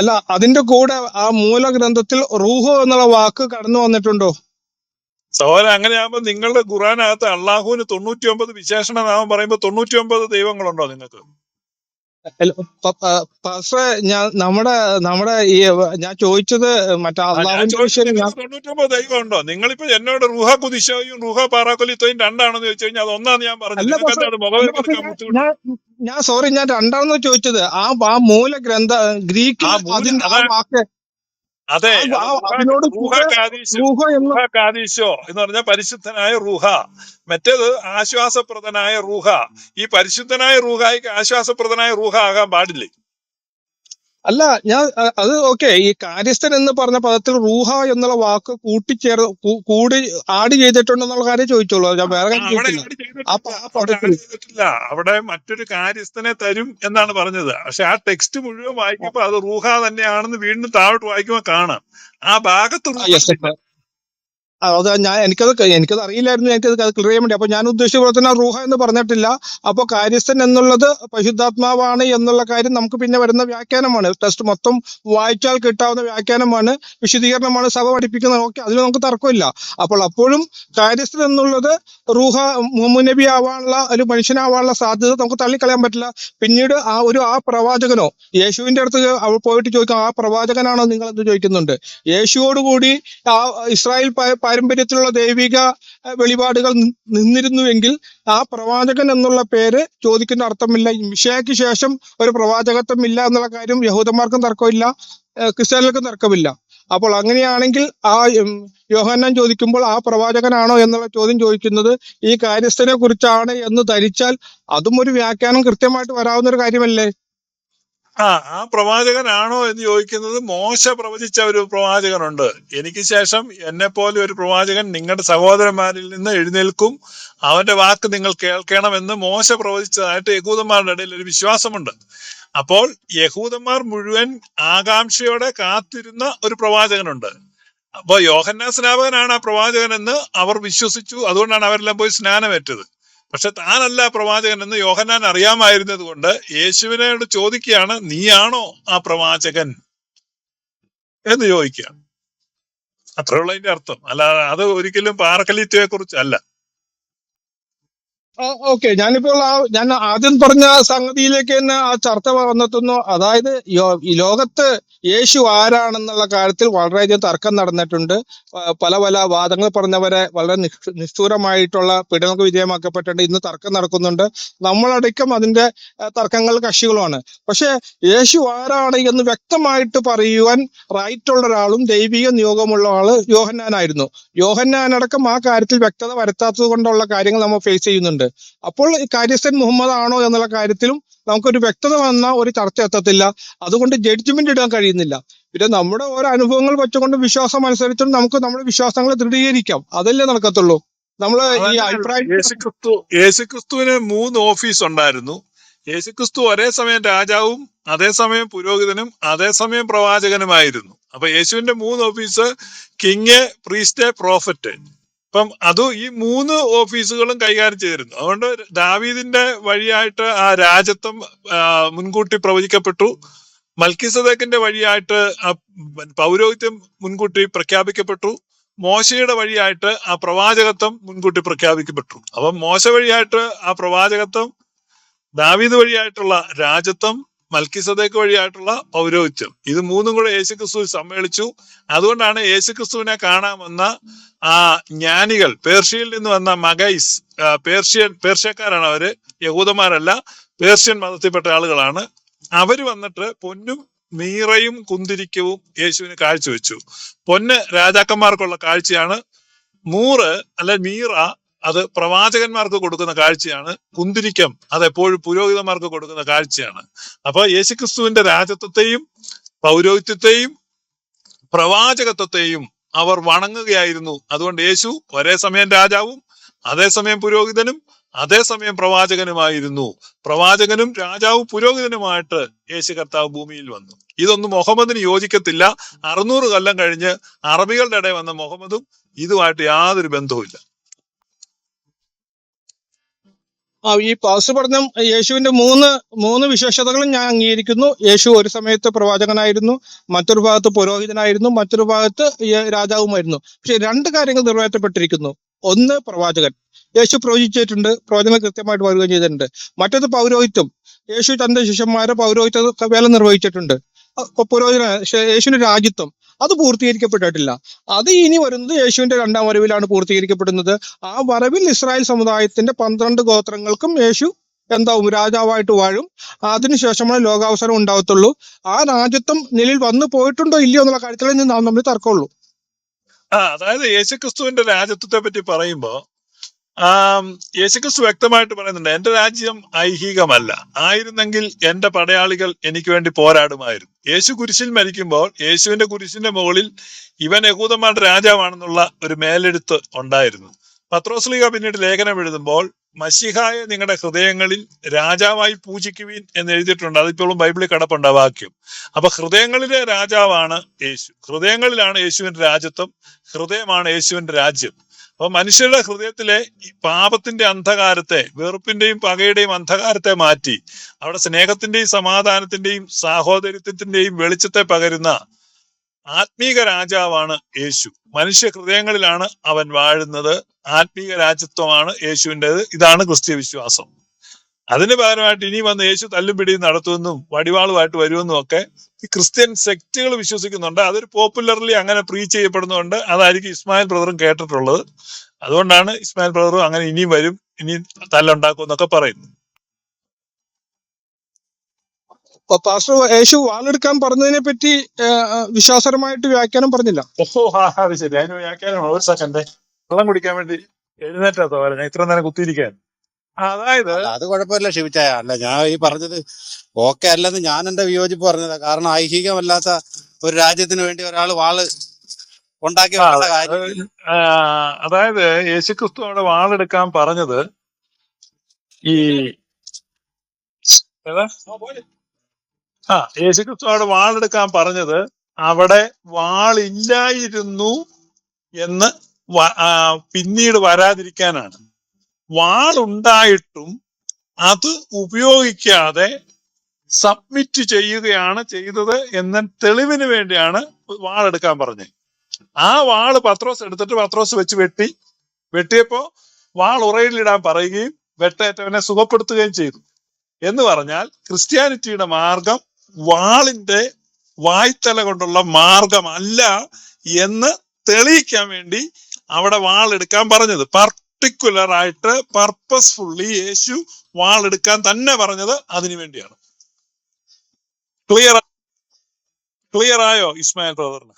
അല്ല അതിന്റെ കൂടെ ആ മൂലഗ്രന്ഥത്തിൽ റൂഹോ എന്നുള്ള വാക്ക് കടന്നു വന്നിട്ടുണ്ടോ? സഹോദരൻ അങ്ങനെയാകുമ്പോ നിങ്ങളുടെ ഖുറാനകത്ത് അള്ളാഹുവിന് തൊണ്ണൂറ്റി ഒമ്പത് വിശേഷണ നാമം പറയുമ്പോ തൊണ്ണൂറ്റി ഒമ്പത് ദൈവങ്ങളുണ്ടോ നിങ്ങൾക്ക്? അല്ല, പ- പ- ഞാൻ നമ്മുടെ നമ്മുടെ ഈ ഞാൻ ചോദിച്ചത് മറ്റേ ആ, അള്ളാഹുവിന്റെ വിഷയം ഞാൻ തൊണ്ണൂറ്റൊമ്പത് ദൈവം ഉണ്ടോ നിങ്ങളിപ്പോ എന്നോട് റൂഹ കുതിശയും റൂഹ പാറാക്കൊലിത്തോയും രണ്ടാണെന്ന് ചോദിച്ചു കഴിഞ്ഞാൽ അത് ഒന്നാന്ന് ഞാൻ പറഞ്ഞു. അല്ല നിങ്ങൾക്ക് അല്ല മുഖവിൽ ഞാൻ ബുദ്ധിമുട്ട്? ഞാൻ ഞാൻ സോറി ഞാൻ രണ്ടാണെന്ന് ചോദിച്ചത്. ആ ആ മൂലഗ്രന്ഥ ആ ഗ്രീക്ക് മൂല അതിന്റെ ആ അതാ വാക്ക് അതെ. അതിനോട് കാദീശോ റൂഹ എന്ന് പറഞ്ഞ എന്ന് പറഞ്ഞാൽ പരിശുദ്ധനായ റൂഹ. മറ്റേത് ആശ്വാസപ്രദനായ റൂഹ. ഈ പരിശുദ്ധനായ റൂഹായിക്ക് ആശ്വാസപ്രദനായ റൂഹ ആകാൻ പാടില്ലേ? അല്ല ഞാൻ അത് ഓക്കെ ഈ കാര്യസ്ഥൻ എന്ന് പറഞ്ഞ പദത്തിൽ റൂഹ എന്നുള്ള വാക്ക് കൂട്ടിച്ചേർ കൂടി ആഡ് ചെയ്തിട്ടുണ്ടെന്നുള്ള കാര്യം ചോദിച്ചോളൂ. ഞാൻ വേറെ ചെയ്തിട്ടില്ല. അവിടെ മറ്റൊരു കാര്യസ്ഥനെ തരും എന്നാണ് പറഞ്ഞത്. പക്ഷെ ആ ടെക്സ്റ്റ് മുഴുവൻ വായിക്കുമ്പോ അത് റൂഹ തന്നെയാണെന്ന് വീണ്ടും താഴോട്ട് വായിക്കുമ്പോ കാണാം. ആ ഭാഗത്തുള്ള അത് ഞാൻ എനിക്കത് എനിക്കത് അറിയില്ലായിരുന്നു എനിക്കത് ക്ലിയർ ചെയ്യാൻ വേണ്ടി. അപ്പൊ ഞാൻ ഉദ്ദേശിച്ച പോലെ തന്നെ റൂഹ എന്ന് പറഞ്ഞിട്ടില്ല. അപ്പൊ കാര്യസ്ഥൻ എന്നുള്ളത് പരിശുദ്ധാത്മാവാണ് എന്നുള്ള കാര്യം നമുക്ക് പിന്നെ വരുന്ന വ്യാഖ്യാനമാണ്. ടെസ്റ്റ് മൊത്തം വായിച്ചാൽ കിട്ടാവുന്ന വ്യാഖ്യാനമാണ് വിശദീകരണമാണ് സഭ പഠിപ്പിക്കുന്നത് ഓക്കെ അതിൽ നമുക്ക് തർക്കമില്ല. അപ്പോൾ അപ്പോഴും കാര്യസ്ഥൻ എന്നുള്ളത് റൂഹ മുഹമ്മദ് ആവാനുള്ള ഒരു മനുഷ്യനാവാനുള്ള സാധ്യത നമുക്ക് തള്ളിക്കളയാൻ പറ്റില്ല. പിന്നീട് ആ ഒരു ആ പ്രവാചകനോ യേശുവിന്റെ അടുത്ത് പോയിട്ട് ചോദിക്കാം ആ പ്രവാചകനാണോ നിങ്ങൾ എന്ന് ചോദിക്കുന്നുണ്ട്. യേശുവോടുകൂടി ആ ഇസ്രായേൽ പാരമ്പര്യത്തിലുള്ള ദൈവിക വെളിപാടുകൾ നിന്നിരുന്നുവെങ്കിൽ ആ പ്രവാചകൻ എന്നുള്ള പേര് ചോദിക്കുന്ന അർത്ഥമില്ല. മിഷയ്ക്ക് ശേഷം ഒരു പ്രവാചകത്വം ഇല്ല എന്നുള്ള കാര്യം യഹൂദന്മാർക്കും തർക്കമില്ല ക്രിസ്ത്യാനികൾക്കും തർക്കമില്ല. അപ്പോൾ അങ്ങനെയാണെങ്കിൽ ആ യോഹന്നാൻ ചോദിക്കുമ്പോൾ ആ പ്രവാചകനാണോ എന്നുള്ള ചോദ്യം ചോദിക്കുന്നത് ഈ കാര്യസ്ഥനെ കുറിച്ചാണ് എന്ന് ധരിച്ചാൽ അതും ഒരു വ്യാഖ്യാനം കൃത്യമായിട്ട് വരാവുന്ന ഒരു കാര്യമല്ലേ? ആ ആ പ്രവാചകനാണോ എന്ന് ചോദിക്കുന്നത് മോശ പ്രവചിച്ച ഒരു പ്രവാചകനുണ്ട്. എനിക്ക് ശേഷം എന്നെ പോലെ ഒരു പ്രവാചകൻ നിങ്ങളുടെ സഹോദരന്മാരിൽ നിന്ന് എഴുന്നേൽക്കും. അവന്റെ വാക്ക് നിങ്ങൾ കേൾക്കണമെന്ന് മോശ പ്രവചിച്ചതായിട്ട് യഹൂദന്മാരുടെ ഇടയിൽ ഒരു വിശ്വാസമുണ്ട്. അപ്പോൾ യഹൂദന്മാർ മുഴുവൻ ആകാംക്ഷയോടെ കാത്തിരുന്ന ഒരു പ്രവാചകനുണ്ട്. അപ്പൊ യോഹന്നാ സ്നാപകനാണ് ആ പ്രവാചകൻ എന്ന് അവർ വിശ്വസിച്ചു. അതുകൊണ്ടാണ് അവരെല്ലാം പോയി സ്നാനമേറ്റത്. പക്ഷെ താനല്ല പ്രവാചകൻ എന്ന് യോഹന്നാൻ അറിയാമായിരുന്നത് കൊണ്ട് യേശുവിനോട് ചോദിക്കുകയാണ് നീയാണോ ആ പ്രവാചകൻ? എന്ന് ചോദിക്കുക അത്രയുള്ള അതിന്റെ അർത്ഥം. അല്ല അത് ഒരിക്കലും പാറക്കലിത്വയെ കുറിച്ചല്ല ഓക്കെ. ഞാനിപ്പോൾ ആ ഞാൻ ആദ്യം പറഞ്ഞ സംഗതിയിലേക്ക് തന്നെ ആ ചർച്ച വന്നെത്തുന്നു. അതായത് ഈ ലോകത്ത് യേശു ആരാണെന്നുള്ള കാര്യത്തിൽ വളരെയധികം തർക്കം നടന്നിട്ടുണ്ട്. പല പല വാദങ്ങൾ പറഞ്ഞവരെ വളരെ നിഷ്ഠൂരമായിട്ടുള്ള പീഡനങ്ങൾക്ക് വിധേയമാക്കപ്പെട്ടിട്ടുണ്ട്. ഇന്ന് തർക്കം നടക്കുന്നുണ്ട്. നമ്മളടക്കം അതിന്റെ തർക്കങ്ങൾ കക്ഷികളുമാണ്. പക്ഷെ യേശു ആരാണ് എന്ന് വ്യക്തമായിട്ട് പറയുവാൻ റൈറ്റ് ഉള്ള ഒരാളും ദൈവിക നിയോഗമുള്ള ആൾ യോഹന്നാനായിരുന്നു. യോഹന്നാനടക്കം ആ കാര്യത്തിൽ വ്യക്തത വരുത്താത്തത് കൊണ്ടുള്ള കാര്യങ്ങൾ നമ്മൾ ഫേസ് ചെയ്യുന്നുണ്ട്. അപ്പോൾ ഈ കാര്യസ്ഥൻ മുഹമ്മദ് ആണോ എന്നുള്ള കാര്യത്തിലും നമുക്കൊരു വ്യക്തത വന്ന ഒരു ചർച്ച എത്തത്തില്ല. അതുകൊണ്ട് ജഡ്ജ്മെന്റ് ഇടാൻ കഴിയുന്നില്ല. പിന്നെ നമ്മുടെ ഓരോ അനുഭവങ്ങൾ വെച്ചുകൊണ്ട് വിശ്വാസം അനുസരിച്ചും നമുക്ക് നമ്മുടെ വിശ്വാസങ്ങളെ ദൃഢീകരിക്കാം. അതല്ലേ നടക്കത്തുള്ളൂ. നമ്മൾ ഈ അഭിപ്രായം യേശുക്രിസ്തു യേശുക്രിസ്തുവിന് മൂന്ന് ഓഫീസ് ഉണ്ടായിരുന്നു. യേശുക്രിസ്തു ഒരേ സമയം രാജാവും അതേസമയം പുരോഹിതനും അതേസമയം പ്രവാചകനുമായിരുന്നു. അപ്പൊ യേശുവിന്റെ മൂന്ന് ഓഫീസ് കിങ് പ്രീസ്റ്റ് പ്രോഫറ്റ്. അപ്പം അത് ഈ മൂന്ന് ഓഫീസുകളും കൈകാര്യം ചെയ്തിരുന്നു. അതുകൊണ്ട് ദാവീദിന്റെ വഴിയായിട്ട് ആ രാജ്യത്വം മുൻകൂട്ടി പ്രവചിക്കപ്പെട്ടു. മൽക്കിസദേക്കിന്റെ വഴിയായിട്ട് ആ പൗരോഹിത്യം മുൻകൂട്ടി പ്രഖ്യാപിക്കപ്പെട്ടു. മോശയുടെ വഴിയായിട്ട് ആ പ്രവാചകത്വം മുൻകൂട്ടി പ്രഖ്യാപിക്കപ്പെട്ടു. അപ്പം മോശ വഴിയായിട്ട് ആ പ്രവാചകത്വം ദാവീദ് വഴിയായിട്ടുള്ള രാജത്വം മൽക്കിസദേക്ക് വഴിയായിട്ടുള്ള പൗരോഹിത്യം. ഇത് മൂന്നും കൂടെ യേശുക്രിസ്തു സമ്മേളിച്ചു. അതുകൊണ്ടാണ് യേശുക്രിസ്തുവിനെ കാണാമെന്ന ആ ജ്ഞാനികൾ പേർഷ്യയിൽ നിന്ന് വന്ന മഗൈസ് പേർഷ്യൻ പേർഷ്യക്കാരാണ് അവർ യഹൂദന്മാരല്ല പേർഷ്യൻ മതത്തിൽപ്പെട്ട ആളുകളാണ്. അവർ വന്നിട്ട് പൊന്നും മീറയും കുന്തിരിക്കവും യേശുവിന് കാഴ്ചവെച്ചു. പൊന്ന് രാജാക്കന്മാർക്കുള്ള കാഴ്ചയാണ്. മൂറ് അല്ലെ മീറ അത് പ്രവാചകന്മാർക്ക് കൊടുക്കുന്ന കാഴ്ചയാണ്. കുന്തിരിക്കം അത് എപ്പോഴും പുരോഹിതന്മാർക്ക് കൊടുക്കുന്ന കാഴ്ചയാണ്. അപ്പൊ യേശുക്രിസ്തുവിന്റെ രാജത്വത്തെയും പൗരോഹിത്യത്തെയും പ്രവാചകത്വത്തെയും അവർ വണങ്ങുകയായിരുന്നു. അതുകൊണ്ട് യേശു ഒരേ സമയം രാജാവും അതേസമയം പുരോഹിതനും അതേസമയം പ്രവാചകനുമായിരുന്നു. പ്രവാചകനും രാജാവും പുരോഹിതനുമായിട്ട് യേശു കർത്താവ് ഭൂമിയിൽ വന്നു. ഇതൊന്നും മുഹമ്മദിന് യോജിക്കത്തില്ല. അറുന്നൂറ് കൊല്ലം കഴിഞ്ഞ് അറബികളുടെ ഇടയിൽ വന്ന മുഹമ്മദും ഇതുമായിട്ട് യാതൊരു ബന്ധവുമില്ല. ആ ഈ പാസ് പറഞ്ഞ യേശുവിന്റെ മൂന്ന് മൂന്ന് വിശേഷതകളും ഞാൻ അംഗീകരിക്കുന്നു. യേശു ഒരു സമയത്ത് പ്രവാചകനായിരുന്നു മറ്റൊരു ഭാഗത്ത് പുരോഹിതനായിരുന്നു മറ്റൊരു ഭാഗത്ത് രാജാവുമായിരുന്നു. പക്ഷെ രണ്ട് കാര്യങ്ങൾ നിറവേറ്റപ്പെട്ടിരിക്കുന്നു. ഒന്ന് പ്രവാചകൻ. യേശു പ്രവചിച്ചിട്ടുണ്ട് പ്രവചനം കൃത്യമായിട്ട് വരികയും ചെയ്തിട്ടുണ്ട്. മറ്റത് പൗരോഹിത്യം യേശു തന്റെ ശിഷ്യന്മാരെ പൗരോഹിത്യ വേല നിർവഹിച്ചിട്ടുണ്ട്. പുരോഹിതന യേശുവിന്റെ രാജ്യത്വം. അത് പൂർത്തീകരിക്കപ്പെട്ടിട്ടില്ല. അത് ഇനി വരുന്നത് യേശുവിന്റെ രണ്ടാം വരവിലാണ് പൂർത്തീകരിക്കപ്പെടുന്നത്. ആ വരവിൽ ഇസ്രായേൽ സമുദായത്തിന്റെ പന്ത്രണ്ട് ഗോത്രങ്ങൾക്കും യേശു എന്താവും? രാജാവായിട്ട് വാഴും. അതിനുശേഷമാണ് ലോകാവസരം ഉണ്ടാവത്തുള്ളൂ. ആ രാജ്യത്വം നിലയിൽ വന്നു പോയിട്ടുണ്ടോ ഇല്ലയോ എന്നുള്ള കാര്യത്തിൽ നാം നമ്മൾ തർക്കമുള്ളൂ. ആ അതായത് യേശുക്രിസ്തുവിന്റെ രാജ്യത്വത്തെ പറ്റി പറയുമ്പോ ആം, യേശുക്രിസ്തു വ്യക്തമായിട്ട് പറയുന്നുണ്ട് എന്റെ രാജ്യം ഐഹികമല്ല. ആയിരുന്നെങ്കിൽ എന്റെ പടയാളികൾ എനിക്ക് വേണ്ടി പോരാടുമായിരുന്നു. യേശു കുരിശിൽ മരിക്കുമ്പോൾ യേശുവിന്റെ കുരിശിന്റെ മുകളിൽ ഇവൻ യഹൂദന്മാരുടെ രാജാവാണെന്നുള്ള ഒരു മേലെടുത്ത് ഉണ്ടായിരുന്നു. പത്രോസ്ലിക പിന്നീട് ലേഖനം എഴുതുമ്പോൾ മഷിഹായ നിങ്ങളുടെ ഹൃദയങ്ങളിൽ രാജാവായി പൂജിക്കുവീൻ എന്ന് എഴുതിയിട്ടുണ്ട്. അതിപ്പോഴും ബൈബിളിൽ കിടപ്പുണ്ട് വാക്യം. അപ്പൊ ഹൃദയങ്ങളിലെ രാജാവാണ് യേശു. ഹൃദയങ്ങളിലാണ് യേശുവിന്റെ രാജ്യത്വം. ഹൃദയമാണ് യേശുവിന്റെ രാജ്യം. അപ്പൊ മനുഷ്യരുടെ ഹൃദയത്തിലെ പാപത്തിന്റെ അന്ധകാരത്തെ വെറുപ്പിന്റെയും പകയുടെയും അന്ധകാരത്തെ മാറ്റി അവിടെ സ്നേഹത്തിന്റെയും സമാധാനത്തിന്റെയും സാഹോദര്യത്തിന്റെയും വെളിച്ചത്തെ പകരുന്ന ആത്മീക രാജാവാണ് യേശു. മനുഷ്യ ഹൃദയങ്ങളിലാണ് അവൻ വാഴുന്നത്. ആത്മീക രാജ്യത്വമാണ് യേശുവിന്റെത്. ഇതാണ് ക്രിസ്ത്യ വിശ്വാസം. അതിന് പകരമായിട്ട് ഇനി വന്ന് യേശു തല്ലും പിടിയും നടത്തുമെന്നും വടിവാളുമായിട്ട് വരുമെന്നും ഒക്കെ ഈ ക്രിസ്ത്യൻ സെക്റ്റുകൾ വിശ്വസിക്കുന്നുണ്ട്. അതൊരു പോപ്പുലർലി അങ്ങനെ പ്രീച്ച് ചെയ്യപ്പെടുന്നുണ്ട്. അതായിരിക്കും ഇസ്മായിൽ ബ്രദറും കേട്ടിട്ടുള്ളത്. അതുകൊണ്ടാണ് ഇസ്മായിൽ ബ്രദറും അങ്ങനെ ഇനിയും വരും ഇനി തല്ലുണ്ടാക്കും എന്നൊക്കെ പറയുന്നു പാസ്റ്റർ യേശു വാളെടുക്കാൻ പറഞ്ഞതിനെ പറ്റി വിശ്വാസപരമായിട്ട് വ്യാഖ്യാനം പറഞ്ഞില്ല. ഓഹോ ഹാ അത് ശരി. അതിന് വ്യാഖ്യാനം ഒരു സെക്കൻഡ് വെള്ളം കുടിക്കാൻ വേണ്ടി എഴുന്നേറ്റാ തോര ഞാൻ ഇത്ര നേരം കുത്തിയിരിക്കാൻ അതായത് അത് കുഴപ്പമില്ല ക്ഷമിച്ചായ അല്ല ഞാൻ ഈ പറഞ്ഞത് ഓക്കെ അല്ലെന്ന് ഞാൻ എന്റെ വിയോജിപ്പ് പറഞ്ഞതാ. കാരണം ഐഹികമല്ലാത്ത ഒരു രാജ്യത്തിന് വേണ്ടി ഒരാൾ വാൾ ഉണ്ടാക്കി കാര്യം അതായത് യേശുക്രിസ്തു അവിടെ വാളെടുക്കാൻ പറഞ്ഞത് ഈ ഏതാ? ആ യേശുക്രിസ്തു അവിടെ വാളെടുക്കാൻ പറഞ്ഞത് അവിടെ വാളില്ലായിരുന്നു എന്ന് പിന്നീട് വരാതിരിക്കാനാണ്. വാളുണ്ടായിട്ടും അത് ഉപയോഗിക്കാതെ സബ്മിറ്റ് ചെയ്യുകയാണ് ചെയ്തത് എന്ന തെളിവിന് വേണ്ടിയാണ് വാളെടുക്കാൻ പറഞ്ഞത്. ആ വാൾ പത്രോസ് എടുത്തിട്ട് പത്രോസ് വെച്ച് വെട്ടി. വെട്ടിയപ്പോ വാൾ ഉറയിലിടാൻ പറയുകയും വെട്ടേറ്റവനെ സുഖപ്പെടുത്തുകയും ചെയ്തു. എന്ന് പറഞ്ഞാൽ ക്രിസ്ത്യാനിറ്റിയുടെ മാർഗം വാളിന്റെ വായ്ത്തല കൊണ്ടുള്ള മാർഗമല്ല എന്ന് തെളിയിക്കാൻ വേണ്ടി അവിടെ വാൾ എടുക്കാൻ പറഞ്ഞത്. പർട്ടിക്കുലർ ആയിട്ട് പർപ്പസ്ഫുള്ളി യേശു വാളെടുക്കാൻ തന്നെ പറഞ്ഞത് അതിനു വേണ്ടിയാണ്. ക്ലിയർ ക്ലിയർ ആയോ ഇസ്മായിൽ ബ്രദറിന്?